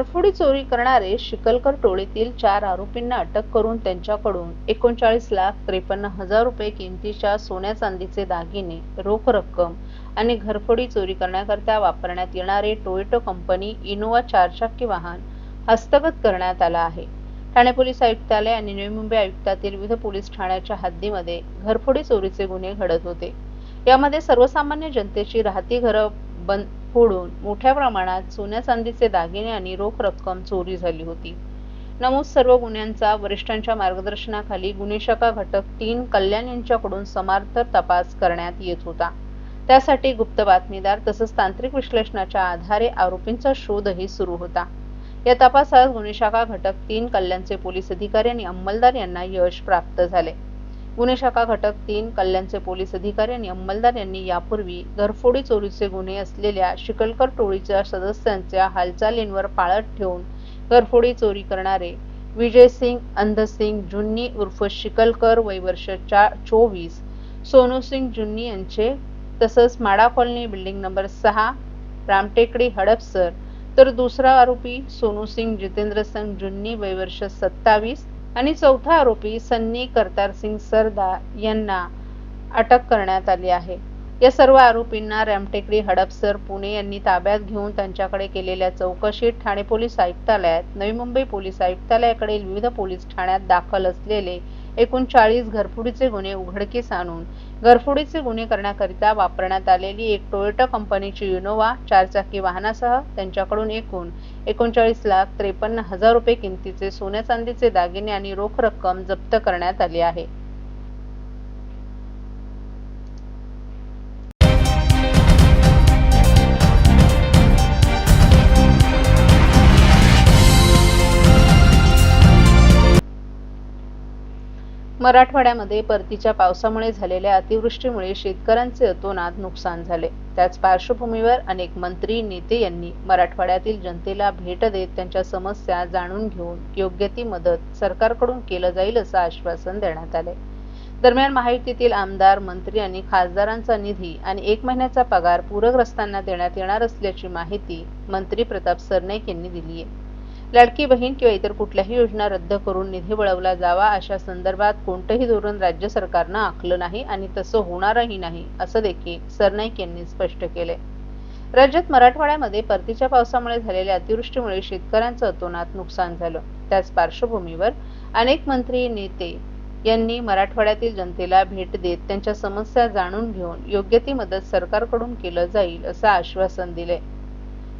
घरफोडी चोरी करणारे शिकलकर टोळीतील चार आरोपींना अटक करून त्यांच्याकडून एकोणचाळीस लाख त्रेपन्न हजार रुपये किमतीच्या सोन्या चांदीचे दागिने रोख रक्कम आणि घरफोडी चोरी करण्याकरता वापरण्यात येणारे टोयोटो कंपनी इनोवा चारचाकी वाहन हस्तगत करण्यात आला आहे. ठाणे पोलीस आयुक्तालय आणि नवी मुंबई आयुक्तातील विविध पोलीस ठाण्याच्या हद्दीमध्ये घरफोडी चोरीचे गुन्हे घडत होते. यामध्ये सर्वसामान्य जनतेची राहती घरं बंद फोडून मोठ्या प्रमाणात सोन्या चांदीचे दागिने आणि रोख रक्कम चोरी झाली होती. नमूद सर्व गुन्ह्यांचा वरिष्ठांच्या मार्गदर्शनाखाली गुन्हे शाखा घटक तीन कल्याण यांच्याकडून समांतर तपास करण्यात येत होता. त्यासाठी गुप्त बातमीदार तसंच तांत्रिक विश्लेषणाच्या आधारे आरोपींचा शोधही सुरू होता. या तपासात गुन्हे शाखा घटक तीन कल्याणचे पोलीस अधिकारी आणि अंमलदार यांना यश प्राप्त झाले. गुन्हे शाखा घटक तीन कल्याणचे पोलीस अधिकारी आणि अंमलदार यांनी यापूर्वी घरफोडी चोरीचे गुन्हे असलेल्या शिकलकर टोळीच्या सदस्यांच्या हालचालींवर पाळत ठेवून घरफोडी चोरी करणारे विजय सिंग अंधसिंग जुन्नी उर्फ शिकलकर वय वर्ष चोवीस सोनू सिंग जुन्नी यांचे तसंच माडा कॉलनी बिल्डिंग नंबर सहा रामटेकडी हडपसर. तर दुसरा आरोपी सोनू सिंग जितेंद्र सिंग जुन्नी वय वर्ष सत्तावीस आणि चौथा आरोपी सन्नी करतार सिंग सरदार यांना अटक करण्यात आली आहे. या सर्व आरोपींना रामटेकडी हडपसर पुणे यांनी ताब्यात घेऊन त्यांच्याकडे केलेल्या चौकशीत ठाणे पोलीस आयुक्तालयात नवी मुंबई पोलीस आयुक्तालयाकडील विविध पोलीस ठाण्यात दाखल असलेले एकूण चाळीस घरफुडीचे गुन्हे उघडकीस आणून घरफुडीचे गुन्हे करण्याकरिता वापरण्यात आलेली एक टोयोटा कंपनीची इनोवा चारचाकी वाहनासह त्यांच्याकडून एकूण एकोणचाळीस लाख त्रेपन्न हजार रुपये किमतीचे सोन्या चांदीचे दागिने आणि रोख रक्कम जप्त करण्यात आली आहे. मराठवाड्यामध्ये परतीच्या पावसामुळे झालेल्या अतिवृष्टीमुळे शेतकऱ्यांचे अतोनात नुकसान झाले. त्याच पार्श्वभूमीवर अनेक मंत्री नेते यांनी मराठवाड्यातील जनतेला भेट देत त्यांच्या समस्या जाणून घेऊन योग्य ती मदत सरकारकडून केलं जाईल असं आश्वासन देण्यात आले. दरम्यान महायुतीतील आमदार मंत्री आणि खासदारांचा निधी आणि एक महिन्याचा पगार पूरग्रस्तांना देण्यात येणार असल्याची माहिती मंत्री प्रताप सरनाईक यांनी दिली आहे लाडकी बहीण किंवा इतर कुठल्याही योजना रद्द करून निधी वळवला जावा अशा संदर्भात कोणतंही धोरण राज्य सरकारनं आखलं नाही आणि तसं होणारही नाही असं देखील सरनाईक यांनी स्पष्ट केले राज्यात मराठवाड्यामध्ये परतीच्या पावसामुळे झालेल्या अतिवृष्टीमुळे शेतकऱ्यांचं अतोनात नुकसान झालं. त्याच पार्श्वभूमीवर अनेक मंत्री नेते यांनी मराठवाड्यातील जनतेला भेट देत त्यांच्या समस्या जाणून घेऊन योग्य ती मदत सरकारकडून केलं जाईल असं आश्वासन दिले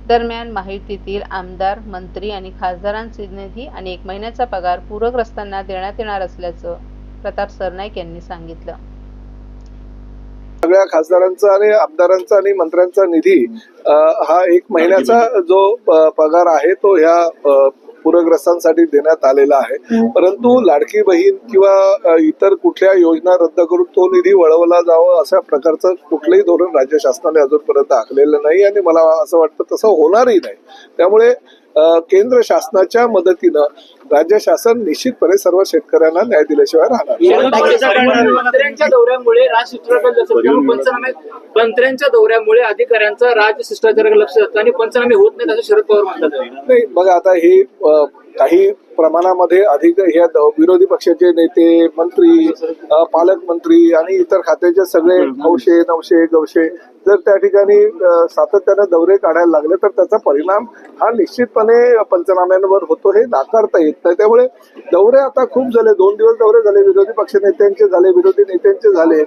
दरम्यान महायुतीतील आमदार मंत्री आणि खासदारांचे निधी आणि एक महिन्याचा पगार पूरग्रस्तांना देण्यात येणार असल्याचं प्रताप सरनाईक यांनी सांगितलं. सगळ्या खासदारांचा आणि आमदारांचा आणि मंत्र्यांचा निधी हा एक महिन्याचा जो पगार आहे तो ह्या अ, पूरग्रस्तांसाठी देण्यात आलेला आहे. परंतु लाडकी बहीण किंवा इतर कुठल्या योजना रद्द करून तो निधी वळवला जावं अशा प्रकारचं कुठलंही धोरण राज्य शासनाने अजूनपर्यंत आखलेलं नाही आणि मला असं वाटतं तसं होणारही नाही. त्यामुळे केंद्र शासनाच्या मदतीनं राज्य शासन निश्चितपणे सर्व शेतकऱ्यांना न्याय दिल्याशिवाय राहणार नाही. मंत्र्यांच्या दौऱ्यामुळे राजशिष्टाचार जसं त्यामुळे पंचनामे मंत्र्यांच्या दौऱ्यामुळे अधिकाऱ्यांचा राजशिष्टाचाराकडे लक्ष जातं आणि पंचनामे होत नाहीत असं शरद पवार म्हणतात नाही बघा आता हे काही प्रमाणामध्ये अधिक ह्या द- विरोधी पक्षाचे नेते मंत्री पालकमंत्री आणि इतर खात्याचे सगळे हौशे नवशे गवशे जर त्या ठिकाणी सातत्यानं दौरे काढायला लागले तर त्याचा परिणाम हा निश्चितपणे पंचनाम्यांवर होतो हे नाकारता येत नाही. त्यामुळे दौरे आता खूप झाले. दोन दिवस दौरे झाले. विरोधी पक्ष नेत्यांचे झाले विरोधी नेत्यांचे झाले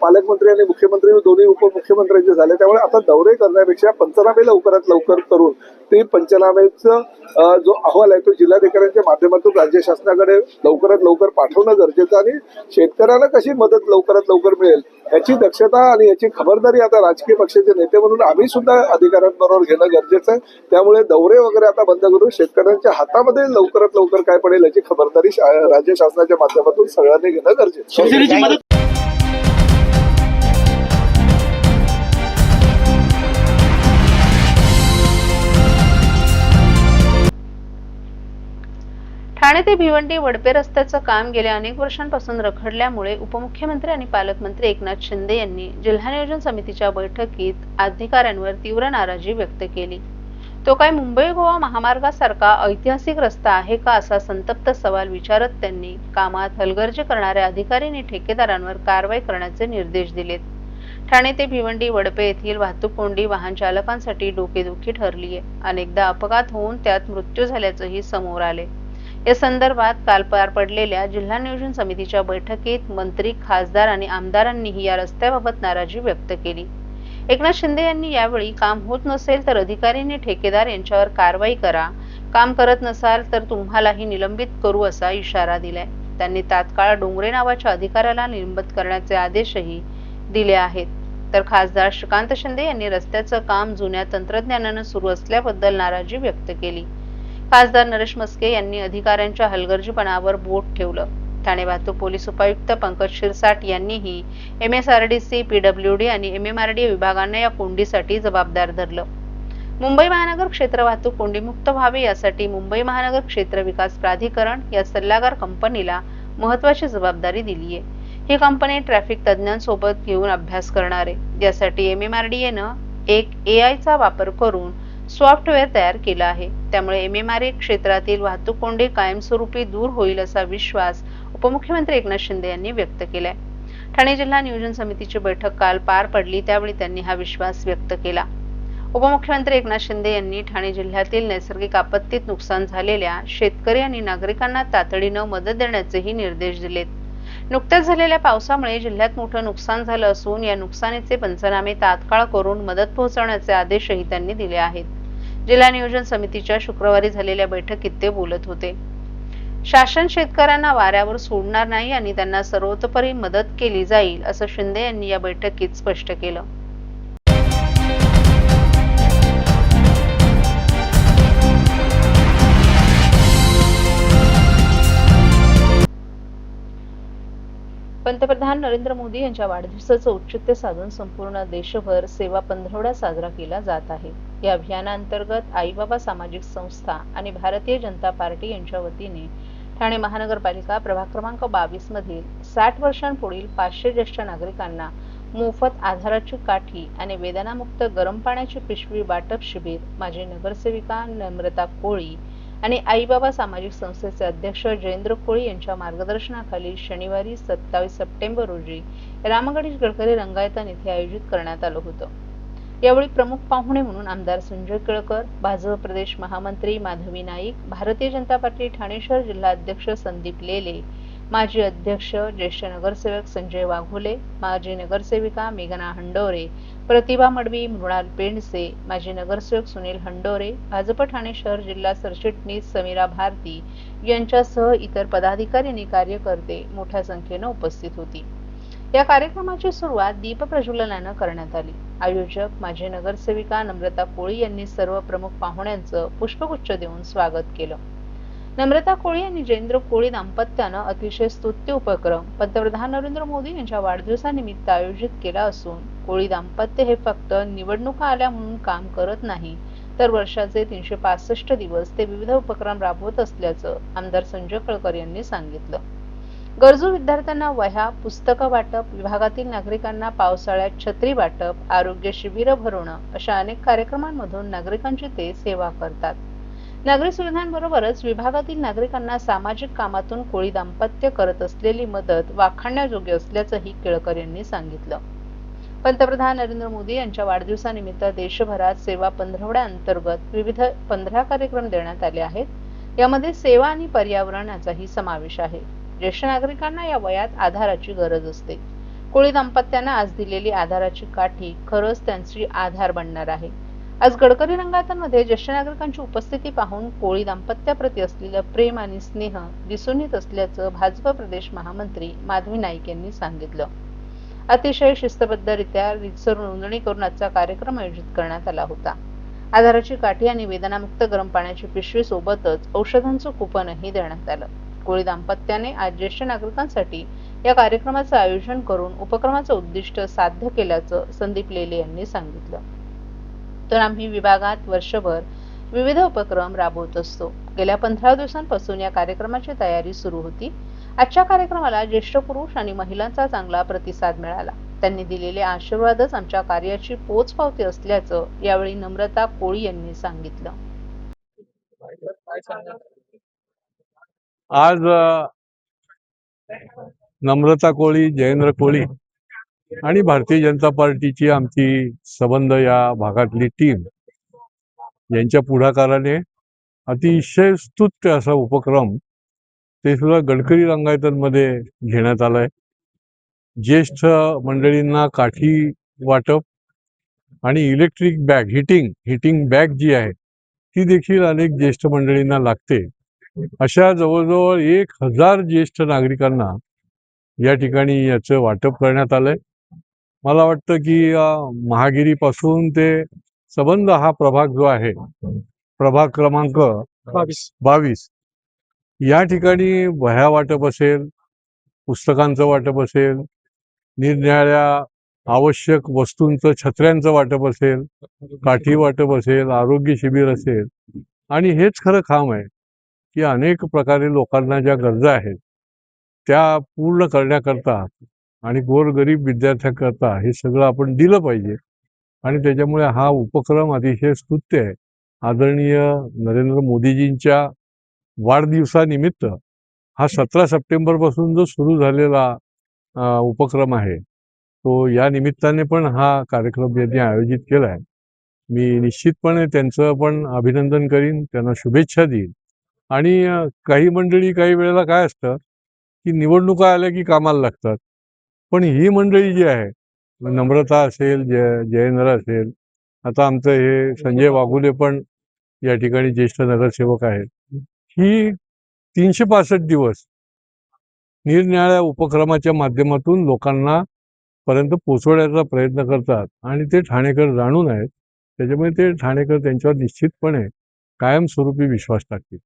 पालकमंत्री आणि मुख्यमंत्री दोन्ही उपमुख्यमंत्र्यांचे झाले. त्यामुळे आता दौरे करण्यापेक्षा पंचनामे लवकरात लवकर करून ते पंचनामेचं अ, जो अहवाल आहे तो जिल्हाधिकाऱ्यांच्या माध्यमातून राज्य शासनाकडे लवकरात लवकर पाठवणं गरजेचं आणि शेतकऱ्याला कशी मदत लवकरात लवकर मिळेल याची दक्षता आणि याची खबरदारी आता राजकीय पक्षाचे नेते म्हणून आम्ही सुद्धा अधिकाऱ्यांबरोबर घेणं गरजेचं आहे. त्यामुळे दौरे वगैरे आता बंद करून शेतकऱ्यांच्या हातामध्ये लवकरात लवकर काय पडेल याची खबरदारी राज्य शासनाच्या माध्यमातून सगळ्यांनी घेणं गरजेचं ठाणे ते भिवंडी वडपे रस्त्याचं काम गेल्या अनेक वर्षांपासून रखडल्यामुळे उपमुख्यमंत्री आणि पालकमंत्री एकनाथ शिंदे यांनी जिल्हा नियोजन समितीच्या बैठकीत अधिकाऱ्यांवर तीव्र नाराजी व्यक्त केली. तो काय मुंबई गोवा महामार्गासारखा ऐतिहासिक रस्ता आहे का असा संतप्त सवाल विचारत त्यांनी कामात हलगर्जी करणाऱ्या अधिकारी आणि ठेकेदारांवर कारवाई करण्याचे निर्देश दिलेत. ठाणे ते भिवंडी वडपे येथील वाहतूक कोंडी वाहन चालकांसाठी डोकेदुखी ठरली आहे अनेकदा अपघात होऊन त्यात मृत्यू झाल्याचंही समोर आले. या संदर्भात काल पार पडलेल्या जिल्हा नियोजन समितीच्या बैठकीत मंत्री खासदार आणि आमदारांनीही या रस्त्याबाबत नाराजी व्यक्त केली. एकनाथ शिंदे यांनी यावेळी काम होत नसेल तर अधिकाऱ्यांनी ठेकेदार यांच्यावर कारवाई करा. काम करत नसाल तर तुम्हालाही निलंबित करू असा इशारा दिलाय. त्यांनी तात्काळ डोंगरे नावाच्या अधिकाऱ्याला निलंबित करण्याचे आदेशही दिले आहेत. तर खासदार श्रीकांत शिंदे यांनी रस्त्याचं काम जुन्या तंत्रज्ञानानं सुरू असल्याबद्दल नाराजी व्यक्त केली. खासदार नरेश मस्के यांनी अधिकाऱ्यांच्या हलगर्जीपणावर बोट ठेवलं. ठाणे वाहतूक पोलीस उपायुक्त पंकज शिरसाट यांनीही M S R D C PWD आणि एम एम आर डी विभागांना या कोंडीसाठी जबाबदार धरलं. मुंबई महानगर क्षेत्र वाहतूक कोंडीमुक्त व्हावे यासाठी मुंबई महानगर क्षेत्र विकास प्राधिकरण या सल्लागार कंपनीला महत्वाची जबाबदारी दिली आहे ही कंपनी ट्रॅफिक तज्ज्ञांसोबत घेऊन अभ्यास करणार. आहे यासाठी एम एम आर डी एनं एक ए आयचा वापर करून सॉफ्टवेअर तयार केलं आहे. त्यामुळे एम एम आर ए क्षेत्रातील वाहतूक कोंडी कायमस्वरूपी दूर होईल असा विश्वास उपमुख्यमंत्री एकनाथ शिंदे यांनी व्यक्त केलाय. ठाणे जिल्हा नियोजन समितीची बैठक काल पार पडली त्यावेळी त्यांनी हा विश्वास व्यक्त केला. उपमुख्यमंत्री एकनाथ शिंदे यांनी ठाणे जिल्ह्यातील नैसर्गिक आपत्तीत नुकसान झालेल्या शेतकरी आणि नागरिकांना तातडीनं मदत देण्याचेही निर्देश दिलेत. नुकत्याच झालेल्या पावसामुळे जिल्ह्यात मोठं नुकसान झालं असून या नुकसानीचे पंचनामे तात्काळ करून मदत पोहोचवण्याचे आदेशही त्यांनी दिले आहेत. जिल्हा नियोजन समितीच्या शुक्रवारी झालेल्या बैठकीत ते बोलत होते. शासन शेतकऱ्यांना वाऱ्यावर सोडणार नाही आणि त्यांना सर्वतोपरी मदत केली जाईल असं शिंदे यांनी या बैठकीत स्पष्ट केलं. पंतप्रधान नरेंद्र मोदी यांच्या वाढदिवसाचं औचित्य साधून संपूर्ण देशभर सेवा पंधरवडा साजरा केला जात आहे. या अभियानांतर्गत आईबाबा सामाजिक संस्था आणि भारतीय जनता पार्टी यांच्या वतीने ठाणे महानगरपालिका प्रभाग क्रमांक बावीस मधील साठ वर्षांपुढील पाचशे ज्येष्ठ नागरिकांना मोफत आधाराची काठी आणि वेदनामुक्त गरम पाण्याची पिशवी वाटप शिबिर माजी नगरसेविका नम्रता कोळी आणि आईबाबा सामाजिक संस्थेचे अध्यक्ष जयेंद्र कोळी यांच्या मार्गदर्शनाखाली शनिवारी सत्तावीस सप्टेंबर रोजी रामगणेश गडकरी रंगायतन येथे आयोजित करण्यात आलं होतं. यावेळी प्रमुख पाहुणे म्हणून आमदार संजय केळकर भाजप प्रदेश महामंत्री माधवी नाईक भारतीय जनता पार्टी ठाणे शहर जिल्हा अध्यक्ष संदीप लेले माजी अध्यक्ष ज्येष्ठ नगरसेवक संजय वाघोले माजी नगरसेविका मेघना हंडोरे प्रतिभा मडवी मृणाल पेंडसे माजी नगरसेवक सुनील हंडोरे भाजप ठाणे शहर जिल्हा सरचिटणीस समीरा भारती यांच्यासह इतर पदाधिकारी आणि कार्यकर्ते मोठ्या संख्येनं उपस्थित होती. या कार्यक्रमाची सुरुवात दीप प्रज्वलनानं करण्यात आली. आयोजक माजी नगरसेविका नम्रता कोळी यांनी सर्व प्रमुख पाहुण्यांचं पुष्पगुच्छ देऊन स्वागत केलं. नम्रता कोळी आणि जयेंद्र कोळी दाम्पत्यानं अतिशय स्तुत्य उपक्रम पंतप्रधान नरेंद्र मोदी यांच्या वाढदिवसानिमित्त आयोजित केला असून कोळी दाम्पत्य हे फक्त निवडणुका आल्या म्हणून काम करत नाही तर वर्षाचे तीनशे पासष्ट दिवस ते विविध उपक्रम राबवत असल्याचं आमदार संजय कळकर यांनी सांगितलं. गरजू विद्यार्थ्यांना वह्या पुस्तकं वाटप विभागातील नागरिकांना पावसाळ्यात छत्री वाटप आरोग्य शिबिरं भरवणं अशा अनेक कार्यक्रमांमधून नागरिकांची ते सेवा करतात. नागरी सुविधांबरोबरच विभागातील नागरिकांना सामाजिक कामातून कोळी दाम्पत्य करत असलेली मदत वाखाणण्याजोगी असल्याचंही केळकर यांनी सांगितलं. पंतप्रधान नरेंद्र मोदी यांच्या वाढदिवसानिमित्त देशभरात सेवा पंधरवड्या अंतर्गत विविध पंधरा कार्यक्रम देण्यात आले आहेत. यामध्ये सेवा आणि पर्यावरण याचाही समावेश आहे. ज्येष्ठ नागरिकांना या वयात आधाराची गरज असते. कोळी दाम्पत्यांना आज दिलेली आधाराची काठी खरंच त्यांची आधार बनणार आहे. आज गडकरी रंगातांमध्ये ज्येष्ठ नागरिकांची उपस्थिती पाहून कोळी दाम्पत्याप्रती असलेलं प्रेम आणि स्नेह दिसून येत असल्याचं भाजप प्रदेश महामंत्री माधवी नाईक यांनी सांगितलं. अतिशय शिस्तबद्धरित्या रितसर नोंदणी करून आजचा कार्यक्रम आयोजित करण्यात आला होता. आधाराची काठी आणि वेदनामुक्त गरम पाण्याची पिशवी सोबतच औषधांचं कुपनही देण्यात आलं. कोळी दाम्पत्याने आज ज्येष्ठ नागरिकांसाठी या कार्यक्रमाचं आयोजन करून उपक्रमाचं उद्दिष्ट साध्य केल्याचं संदीप लेले यांनी सांगितलं. तर आम्ही विभागात वर्षभर विविध उपक्रम राबवत असतो. गेल्या पंधरा दिवसांपासून या कार्यक्रमाची तयारी सुरू होती. आजच्या कार्यक्रमाला ज्येष्ठ पुरुष आणि महिलांचा चांगला प्रतिसाद मिळाला. त्यांनी दिलेले आशीर्वादच आमच्या कार्याची पोचपावती असल्याचं यावेळी नम्रता कोळी यांनी सांगितलं. आज नम्रता कोळी जयेंद्र कोळी आणि भारतीय जनता पार्टीची आमची संबंध या भागातली टीम यांच्या पुढाकाराने अतिशय स्तुत्य असा उपक्रम ते सुद्धा गडकरी रंगायतनमध्ये घेण्यात आलाय. ज्येष्ठ मंडळींना काठी वाटप आणि electric bag hitting hitting bag जी आहे ती देखील अनेक ज्येष्ठ मंडळींना लागते. अशा जवळजवळ एक हजार ज्येष्ठ नागरिकांना या ठिकाणी याचं वाटप करण्यात आलंय. मला वाटतं की महागिरीपासून ते संबंध हा प्रभाग जो आहे प्रभाग क्रमांक बावीस या ठिकाणी वह्या वाटप असेल पुस्तकांचं वाटप असेल निरनिराळ्या आवश्यक वस्तूंचं छत्र्यांचं वाटप असेल काठी वाटप असेल आरोग्य शिबिर असेल आणि हेच खरं काम आहे. की अनेक प्रकारे लोकांना ज्या गरजा आहेत त्या पूर्ण करण्याकरता आणि गोरगरीब विद्यार्थ्यांकरता हे सगळं आपण दिलं पाहिजे. आणि त्याच्यामुळे हा उपक्रम अतिशय स्तुत्य आहे. आदरणीय नरेंद्र मोदीजींच्या वाढदिवसानिमित्त हा सतरा सप्टेंबरपासून जो सुरू झालेला उपक्रम आहे तो या निमित्ताने पण हा कार्यक्रम यांनी आयोजित केला आहे मी निश्चितपणे त्यांचं पण अभिनंदन करीन त्यांना शुभेच्छा देईन. आणि काही मंडळी काही वेळेला काय असतं की निवडणुका आल्या की कामाला लागतात. पण ही मंडळी जी आहे नम्रता असेल जय जयेंद्र असेल आता आमचं हे संजय वाघुले पण या ठिकाणी ज्येष्ठ नगरसेवक आहेत. ही तीनशे पासष्ट दिवस निरनिराळ्या उपक्रमाच्या माध्यमातून लोकांना पर्यंत पोचवण्याचा प्रयत्न करतात आणि ते ठाणेकर जाणून आहेत. त्याच्यामुळे ते ठाणेकर त्यांच्यावर निश्चितपणे कायमस्वरूपी विश्वास टाकतील.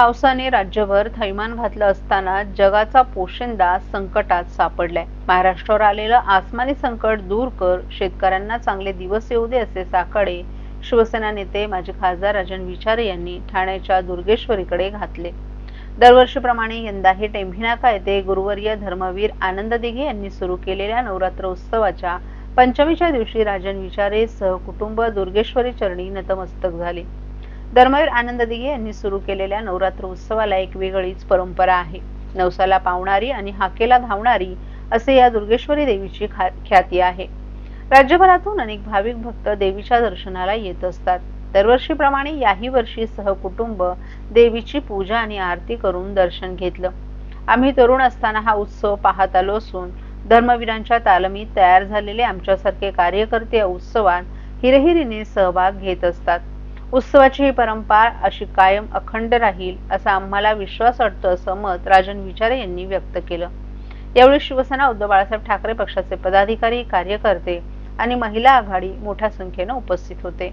पावसाने राज्यभर थैमान घातलं असताना जगाचा पोशिंदा संकटात सापडलाय. महाराष्ट्रावर आलेलं आसमानी संकट दूर कर शेतकऱ्यांना चांगले दिवस येऊ दे असे साकडे शिवसेना नेते माजी खासदार राजन विचारे यांनी ठाण्याच्या दुर्गेश्वरीकडे घातले. दरवर्षीप्रमाणे यंदाही टेंभिनाका येथे गुरुवर्य धर्मवीर आनंद दिघे यांनी सुरू केलेल्या नवरात्र उत्सवाच्या पंचमीच्या दिवशी राजन विचारे सहकुटुंब दुर्गेश्वरी चरणी नतमस्तक झाले. धर्मवीर आनंद दिघे यांनी सुरू केलेल्या नवरात्र उत्सवाला एक वेगळीच परंपरा आहे. नवसाला पावणारी आणि हाकेला धावणारी असे या दुर्गेश्वरी देवीची ख्याती आहे. राज्यभरातून अनेक भाविक भक्त देवीच्या दर्शनाला येत असतात. दरवर्षीप्रमाणे याही वर्षी सहकुटुंब देवीची पूजा आणि आरती करून दर्शन घेतलं. आम्ही तरुण असताना हा उत्सव पाहत आलो असून धर्मवीरांच्या तालमीत तयार झालेले आमच्यासारखे कार्यकर्ते या उत्सवात हिरहिरीने सहभाग घेत असतात. उत्सवाची ही परंपरा अशी कायम अखंड राहील असा आम्हाला विश्वास वाटतो असं मत राजन विचारे यांनी व्यक्त केलं. यावेळी शिवसेना उद्धव बाळासाहेब ठाकरे पक्षाचे पदाधिकारी कार्यकर्ते आणि महिला आघाडी मोठ्या संख्येनं उपस्थित होते.